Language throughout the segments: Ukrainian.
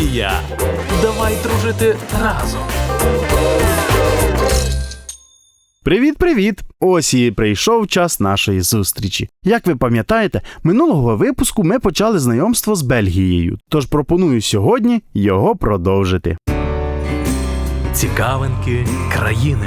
Бельгія. Давай дружити разом. Привіт, привіт! Ось і прийшов час нашої зустрічі. Як ви пам'ятаєте, минулого випуску ми почали знайомство з Бельгією, тож пропоную сьогодні його продовжити. Цікавинки країни.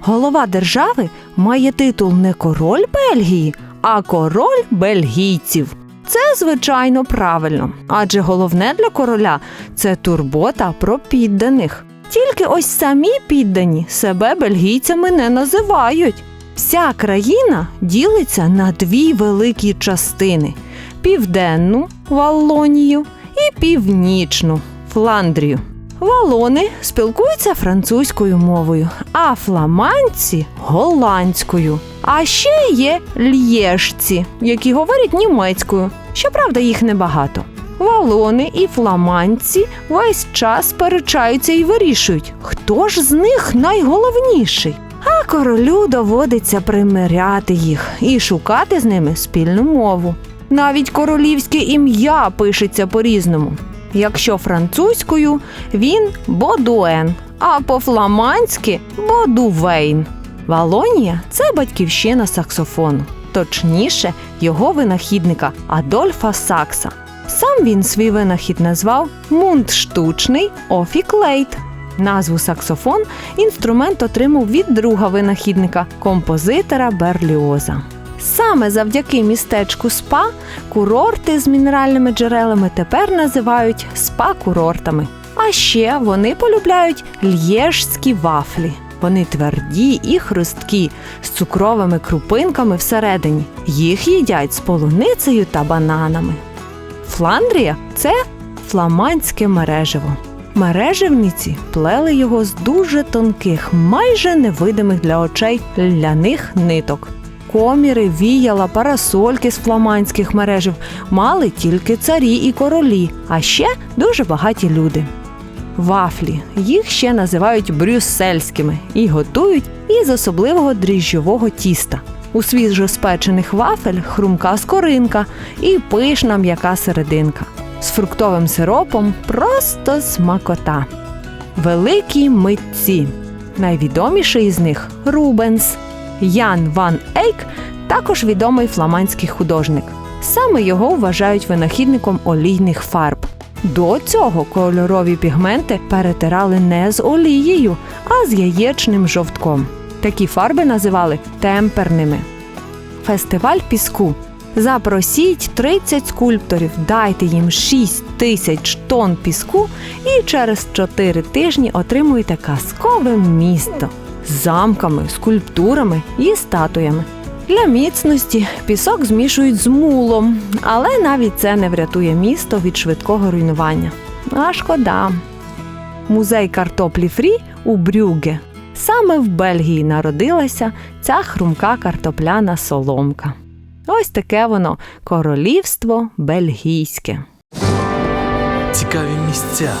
Голова держави має титул не король Бельгії, а король бельгійців. Це звичайно правильно, адже головне для короля це турбота про підданих. Тільки ось самі піддані себе бельгійцями не називають. Вся країна ділиться на дві великі частини: південну Валлонію і північну Фландрію. Валони спілкуються французькою мовою, а фламандці голландською. А ще є л'єжці, які говорять німецькою. Щоправда, їх небагато. Валони і фламандці весь час сперечаються і вирішують, хто ж з них найголовніший. А королю доводиться примиряти їх і шукати з ними спільну мову. Навіть королівське ім'я пишеться по-різному. Якщо французькою, він Бодуен, а по-фламандськи Бодувейн. Валонія це батьківщина саксофону, точніше, його винахідника Адольфа Сакса. Сам він свій винахід назвав мундштучний офіклейт. Назву саксофон інструмент отримав від друга винахідника, композитора Берліоза. Саме завдяки містечку СПА курорти з мінеральними джерелами тепер називають спа-курортами. А ще вони полюбляють л'єжські вафлі. Вони тверді і хрусткі, з цукровими крупинками всередині. Їх їдять з полуницею та бананами. Фландрія це фламандське мережево. Мережевниці плели його з дуже тонких, майже невидимих для очей ляних ниток. Коміри, віяла, парасольки з фламандських мережів мали тільки царі і королі, а ще дуже багаті люди. Вафлі їх ще називають брюссельськими і готують із особливого дріжджового тіста. У свіжоспечених вафель хрумка скоринка і пишна м'яка серединка. З фруктовим сиропом просто смакота. Великі митці. Найвідоміший із них Рубенс. Ян Ван Ейк також відомий фламандський художник. Саме його вважають винахідником олійних фарб. До цього кольорові пігменти перетирали не з олією, а з яєчним жовтком. Такі фарби називали темперними. Фестиваль піску. Запросіть 30 скульпторів, дайте їм 6 тисяч тонн піску і через 4 тижні отримуєте казкове місто замками, скульптурами і статуями. Для міцності пісок змішують з мулом, але навіть це не врятує місто від швидкого руйнування. А шкода. Музей картоплі Фрі у Брюгге. Саме в Бельгії народилася ця хрумка картопляна соломка. Ось таке воно королівство бельгійське. Цікаві місця.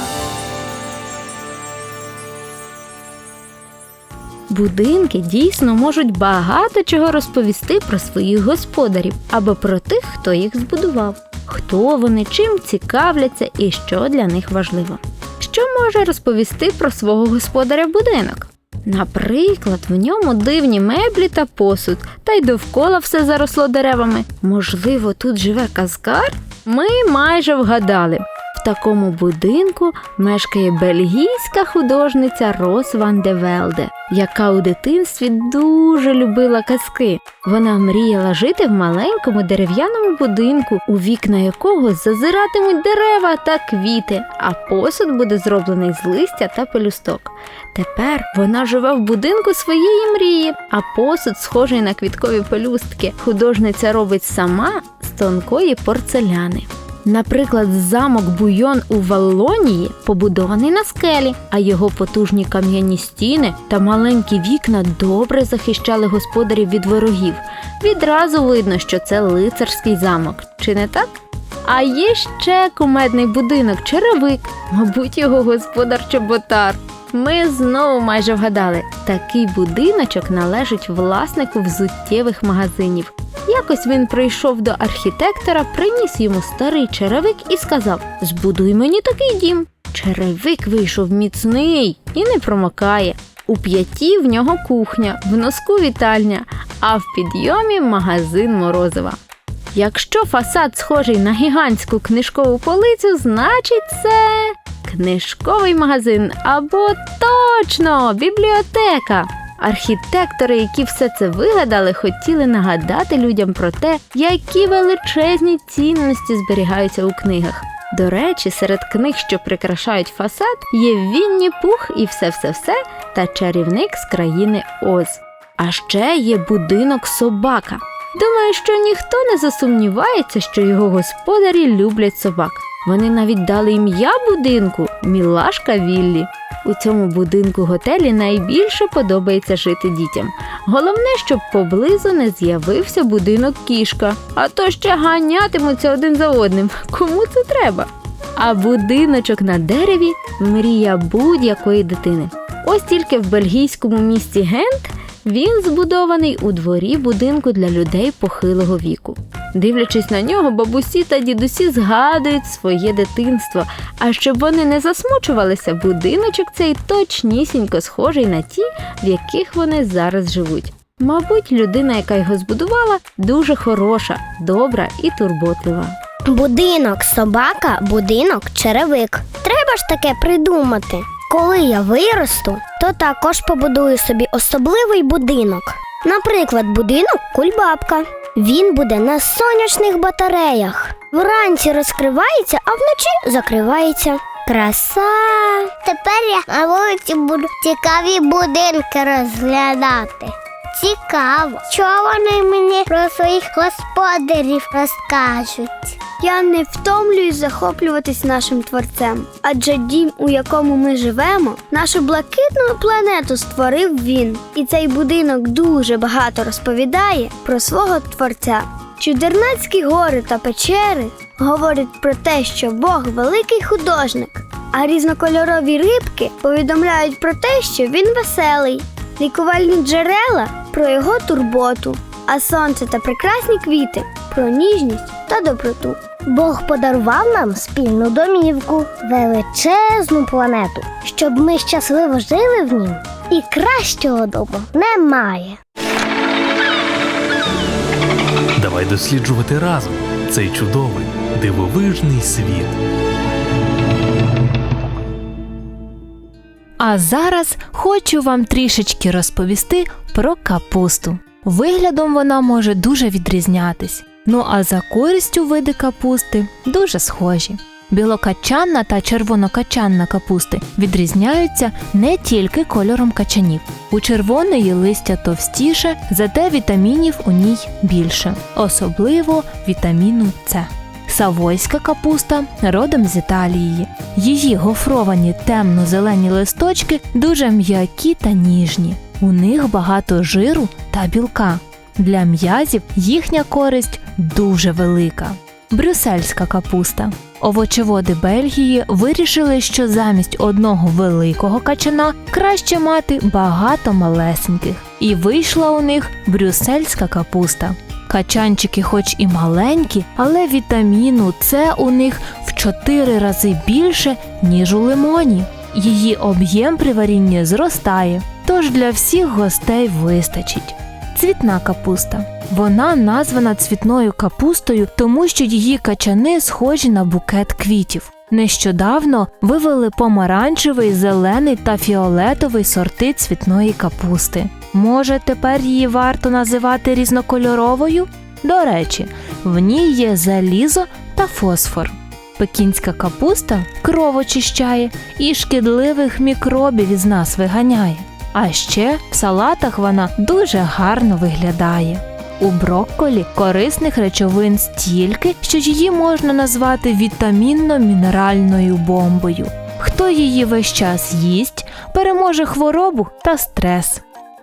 Будинки дійсно можуть багато чого розповісти про своїх господарів або про тих, хто їх збудував, хто вони, чим цікавляться і що для них важливо. Що може розповісти про свого господаря будинок? Наприклад, в ньому дивні меблі та посуд, та й довкола все заросло деревами. Можливо, тут живе казкар? Ми майже вгадали. Такому будинку мешкає бельгійська художниця Рос Ван де Велде, яка у дитинстві дуже любила казки. Вона мріяла жити в маленькому дерев'яному будинку, у вікна якого зазиратимуть дерева та квіти, а посуд буде зроблений з листя та пелюсток. Тепер вона живе в будинку своєї мрії, а посуд, схожий на квіткові пелюстки, художниця робить сама з тонкої порцеляни. Наприклад, замок Буйон у Валлонії побудований на скелі, а його потужні кам'яні стіни та маленькі вікна добре захищали господарів від ворогів. Відразу видно, що це лицарський замок, чи не так? А є ще кумедний будинок черевик, мабуть, його господар Чоботар. Ми знову майже вгадали, такий будиночок належить власнику взуттєвих магазинів. Якось він прийшов до архітектора, приніс йому старий черевик і сказав: Збудуй мені такий дім. Черевик вийшов міцний і не промокає. У п'яті в нього кухня, в носку вітальня, а в підйомі магазин морозива. Якщо фасад схожий на гігантську книжкову полицю, значить це книжковий магазин або точно бібліотека. Архітектори, які все це вигадали, хотіли нагадати людям про те, які величезні цінності зберігаються у книгах. До речі, серед книг, що прикрашають фасад, є Вінні Пух і все-все-все та чарівник з країни Оз. А ще є будинок собака. Думаю, що ніхто не засумнівається, що його господарі люблять собак. Вони навіть дали ім'я будинку Мілашка Віллі. У цьому будинку готелі найбільше подобається жити дітям. Головне, щоб поблизу не з'явився будинок кішка, а то ще ганятимуться один за одним. Кому це треба? А будиночок на дереві мрія будь-якої дитини. Ось тільки в бельгійському місті Гент він збудований у дворі будинку для людей похилого віку. Дивлячись на нього, бабусі та дідусі згадують своє дитинство. А щоб вони не засмучувалися, будиночок цей точнісінько схожий на ті, в яких вони зараз живуть. Мабуть, людина, яка його збудувала, дуже хороша, добра і турботлива. Будинок собака, будинок черевик. Треба ж таке придумати. Коли я виросту, то також побудую собі особливий будинок. Наприклад, будинок кульбабка. Він буде на сонячних батареях. Вранці розкривається, а вночі закривається. Краса. Тепер я на вулиці буду цікаві будинки розглядати. Цікаво, що вони мені про своїх господарів розкажуть. Я не втомлююсь захоплюватись нашим творцем, адже дім, у якому ми живемо, нашу блакитну планету створив він. І цей будинок дуже багато розповідає про свого творця. Чудернацькі гори та печери говорять про те, що Бог великий художник, а різнокольорові рибки повідомляють про те, що він веселий, лікувальні джерела про його турботу, а сонце та прекрасні квіти про ніжність та доброту. Бог подарував нам спільну домівку, величезну планету, щоб ми щасливо жили в ній. І кращого дому немає. Давай досліджувати разом цей чудовий, дивовижний світ. А зараз хочу вам трішечки розповісти про капусту. Виглядом вона може дуже відрізнятись. Ну а за користю види капусти дуже схожі. Білокачанна та червонокачанна капусти відрізняються не тільки кольором качанів. У червоної листя товстіше, зате вітамінів у ній більше, особливо вітаміну С. Савойська капуста родом з Італії. Її гофровані темно-зелені листочки дуже м'які та ніжні. У них багато жиру та білка. Для м'язів їхня користь дуже велика. Брюссельська капуста. Овочеводи Бельгії вирішили, що замість одного великого качана краще мати багато малесеньких. І вийшла у них брюссельська капуста. Качанчики, хоч і маленькі, але вітаміну С у них в 4 рази більше, ніж у лимоні. Її об'єм при варінні зростає, тож для всіх гостей вистачить. Цвітна капуста. Вона названа цвітною капустою, тому що її качани схожі на букет квітів. Нещодавно вивели помаранчевий, зелений та фіолетовий сорти цвітної капусти. Може, тепер її варто називати різнокольоровою? До речі, в ній є залізо та фосфор. Пекінська капуста кров очищає і шкідливих мікробів із нас виганяє. А ще в салатах вона дуже гарно виглядає. У брокколі корисних речовин стільки, що її можна назвати вітамінно-мінеральною бомбою. Хто її весь час їсть, переможе хворобу та стрес.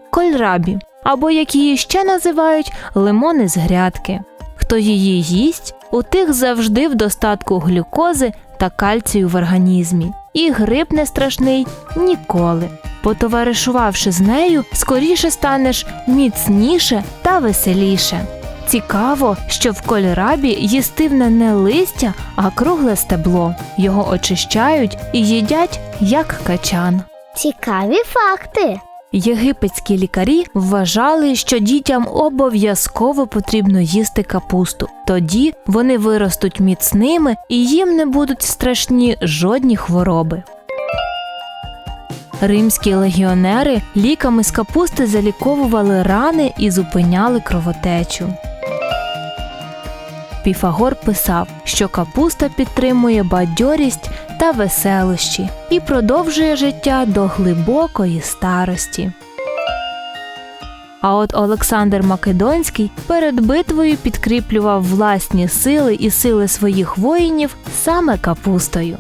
Кольрабі, або як її ще називають лимони з грядки. Хто її їсть, у тих завжди в достатку глюкози та кальцію в організмі. І грип не страшний ніколи. Потоваришувавши з нею, скоріше станеш міцніше та веселіше. Цікаво, що в кольрабі їстивне не листя, а кругле стебло. Його очищають і їдять як качан. Цікаві факти. Єгипетські лікарі вважали, що дітям обов'язково потрібно їсти капусту. Тоді вони виростуть міцними і їм не будуть страшні жодні хвороби. Римські легіонери ліками з капусти заліковували рани і зупиняли кровотечу. Піфагор писав, що капуста підтримує бадьорість та веселощі і продовжує життя до глибокої старості. А от Олександр Македонський перед битвою підкріплював власні сили і сили своїх воїнів саме капустою.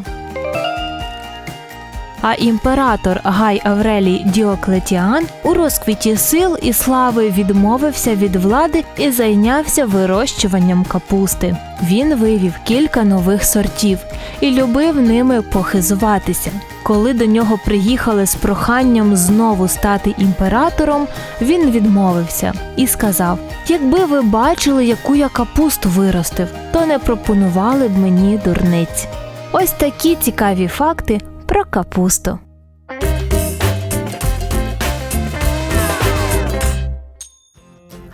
А імператор Гай Аврелій Діоклетіан у розквіті сил і слави відмовився від влади і зайнявся вирощуванням капусти. Він вивів кілька нових сортів і любив ними похизуватися. Коли до нього приїхали з проханням знову стати імператором, він відмовився і сказав: Якби ви бачили, яку я капусту виростив, то не пропонували б мені дурниць. Ось такі цікаві факти про капусту.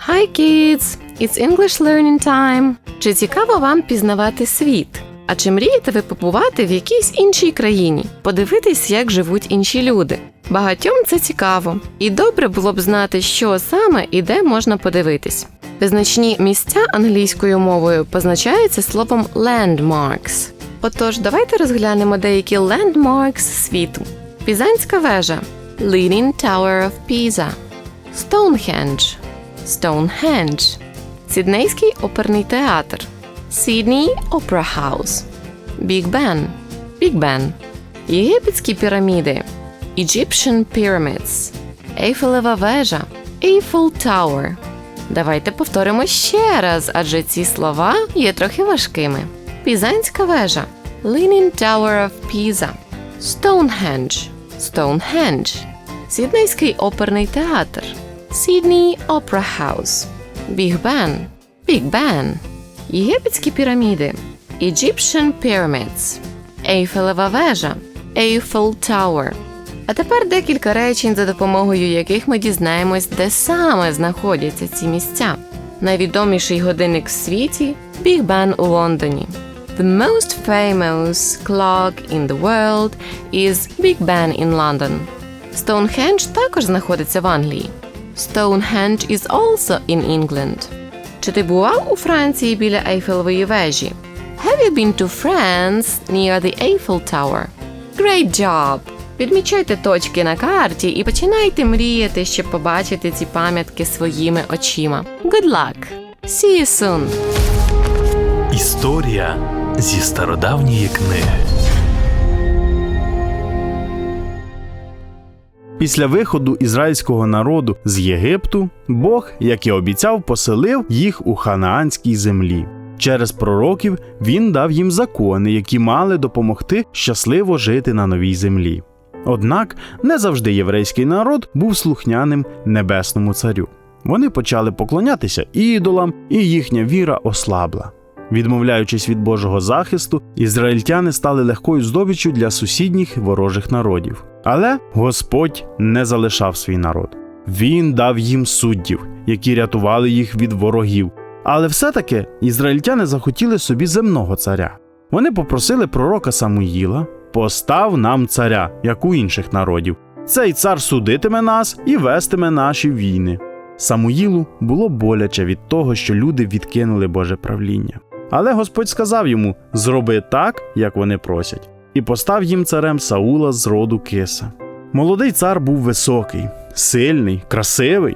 Hi kids! It's English learning time! Чи цікаво вам пізнавати світ? А чи мрієте ви побувати в якійсь іншій країні, подивитись, як живуть інші люди? Багатьом це цікаво, і добре було б знати, що саме і де можна подивитись. Визначні місця англійською мовою позначаються словом landmarks. Отож, давайте розглянемо деякі landmarks світу. Пізанська вежа. Leaning Tower of Pisa. Stonehenge. Stonehenge. Сіднейський оперний театр. Sydney Opera House. Big Ben. Big Ben. Єгипетські піраміди. Egyptian Pyramids. Ейфелева вежа. Eiffel Tower. Давайте повторимо ще раз, адже ці слова є трохи важкими. Пізанська вежа. Leaning Tower of Pisa. Stonehenge. Stonehenge. Сіднейський оперний театр. Sydney Opera House. Big Ben Big Ben Єгипетські піраміди. Egyptian Pyramids. Ейфелева вежа. Eiffel Tower. А тепер декілька речень, за допомогою яких ми дізнаємось, де саме знаходяться ці місця. Найвідоміший годинник в світі Big Ben у Лондоні. The most famous clock in the world is Big Ben in London. Stonehenge також знаходиться в Англії. Stonehenge is also in England. Чи ти бував у Франції біля Ейфелевої вежі? Have you been to France near the Eiffel Tower? Great job! Відмічайте точки на карті і починайте мріяти, щоб побачити ці пам'ятки своїми очима. Good luck! See you soon! Історія зі стародавньої книги. Після виходу ізраїльського народу з Єгипту Бог, як і обіцяв, поселив їх у ханаанській землі. Через пророків він дав їм закони, які мали допомогти щасливо жити на новій землі. Однак не завжди єврейський народ був слухняним небесному царю. Вони почали поклонятися ідолам, і їхня віра ослабла. Відмовляючись від Божого захисту, ізраїльтяни стали легкою здобиччю для сусідніх ворожих народів. Але Господь не залишав свій народ. Він дав їм суддів, які рятували їх від ворогів. Але все-таки ізраїльтяни захотіли собі земного царя. Вони попросили пророка Самуїла: постав нам царя, як у інших народів. Цей цар судитиме нас і вестиме наші війни. Самуїлу було боляче від того, що люди відкинули Боже правління. Але Господь сказав йому: зроби так, як вони просять, і постав їм царем Саула з роду киса. Молодий цар був високий, сильний, красивий.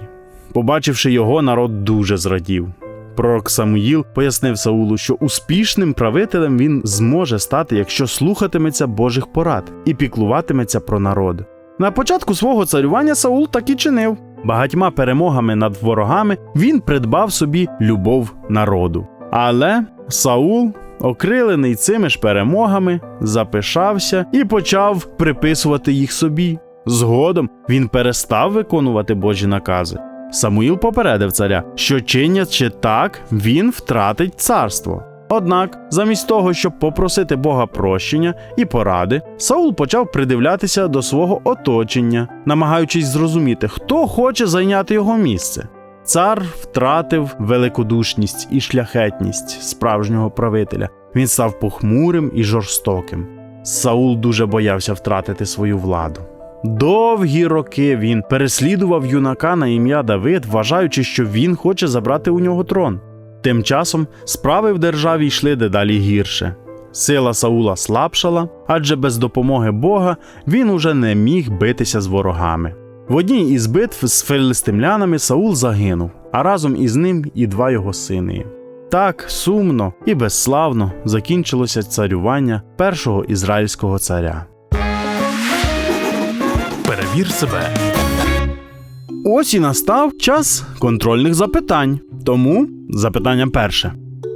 Побачивши його, народ дуже зрадів. Пророк Самуїл пояснив Саулу, що успішним правителем він зможе стати, якщо слухатиметься Божих порад і піклуватиметься про народ. На початку свого царювання Саул так і чинив. Багатьма перемогами над ворогами він придбав собі любов народу. Але Саул, окрилений цими ж перемогами, запишався і почав приписувати їх собі. Згодом він перестав виконувати Божі накази Самуїл попередив царя, що чинячи так, він втратить царство. Однак, замість того, щоб попросити Бога прощення і поради, Саул почав придивлятися до свого оточення, намагаючись зрозуміти, хто хоче зайняти його місце. Цар втратив великодушність і шляхетність справжнього правителя. Він став похмурим і жорстоким. Саул дуже боявся втратити свою владу. Довгі роки він переслідував юнака на ім'я Давид, вважаючи, що він хоче забрати у нього трон. Тим часом справи в державі йшли дедалі гірше. Сила Саула слабшала, адже без допомоги Бога він уже не міг битися з ворогами. В одній із битв з филистимлянами Саул загинув, а разом із ним і два його сини. Так сумно і безславно закінчилося царювання першого ізраїльського царя. Перевір себе. Ось і настав час контрольних запитань. Тому запитання перше: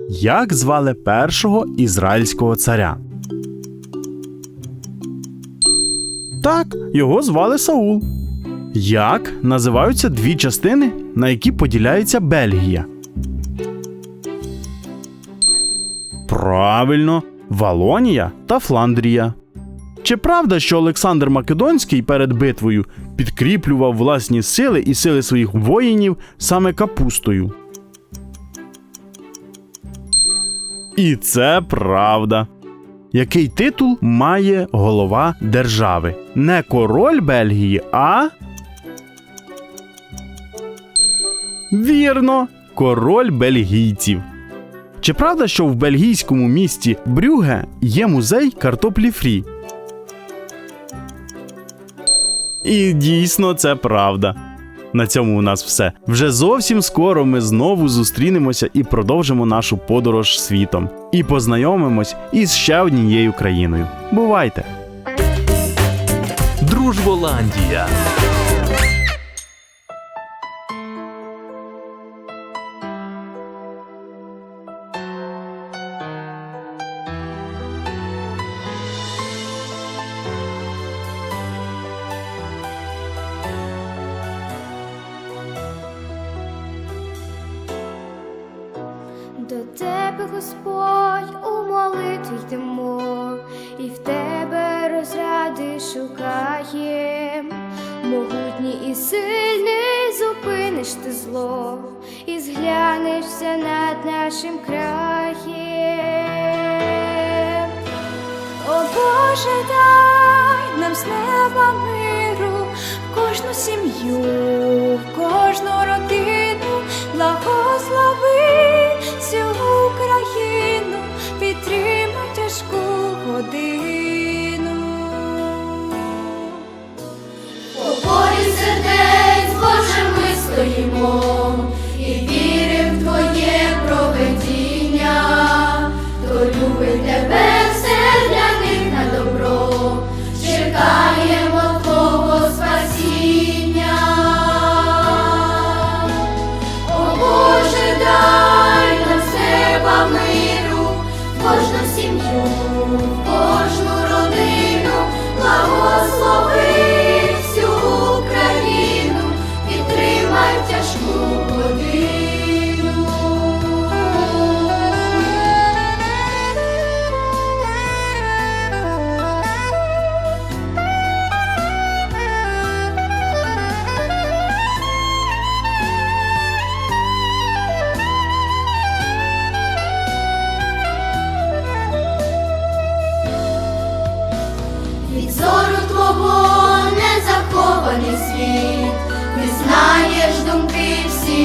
Як звали першого ізраїльського царя? Так, його звали Саул. Як називаються дві частини, на які поділяється Бельгія? Правильно, Валонія та Фландрія. Чи правда, що Олександр Македонський перед битвою підкріплював власні сили і сили своїх воїнів саме капустою? І це правда. Який титул має голова держави? Не король Бельгії, а. Вірно, король бельгійців. Чи правда, що в бельгійському місті Брюге є музей картоплі фрі? І дійсно це правда. На цьому у нас все. Вже зовсім скоро ми знову зустрінемося і продовжимо нашу подорож світом. І познайомимось із ще однією країною. Бувайте! Дружболандія. Могутній і сильний зупиниш ти зло, і зглянешся над нашим краєм. О Боже, дай нам з неба миру, в кожну сім'ю, в кожну родину, благослови всю Україну, підтримай тяжку годину. Ми стоїмо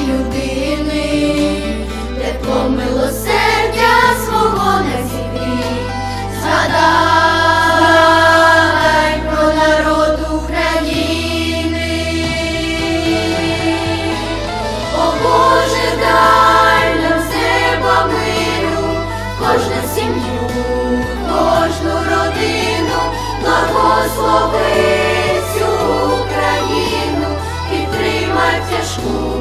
людини, тепло милосердя свого не зігрі, згадай про народ України, о Боже, дай нам неба миру, кожну сім'ю, кожну родину, благослови всю Україну. Тяжку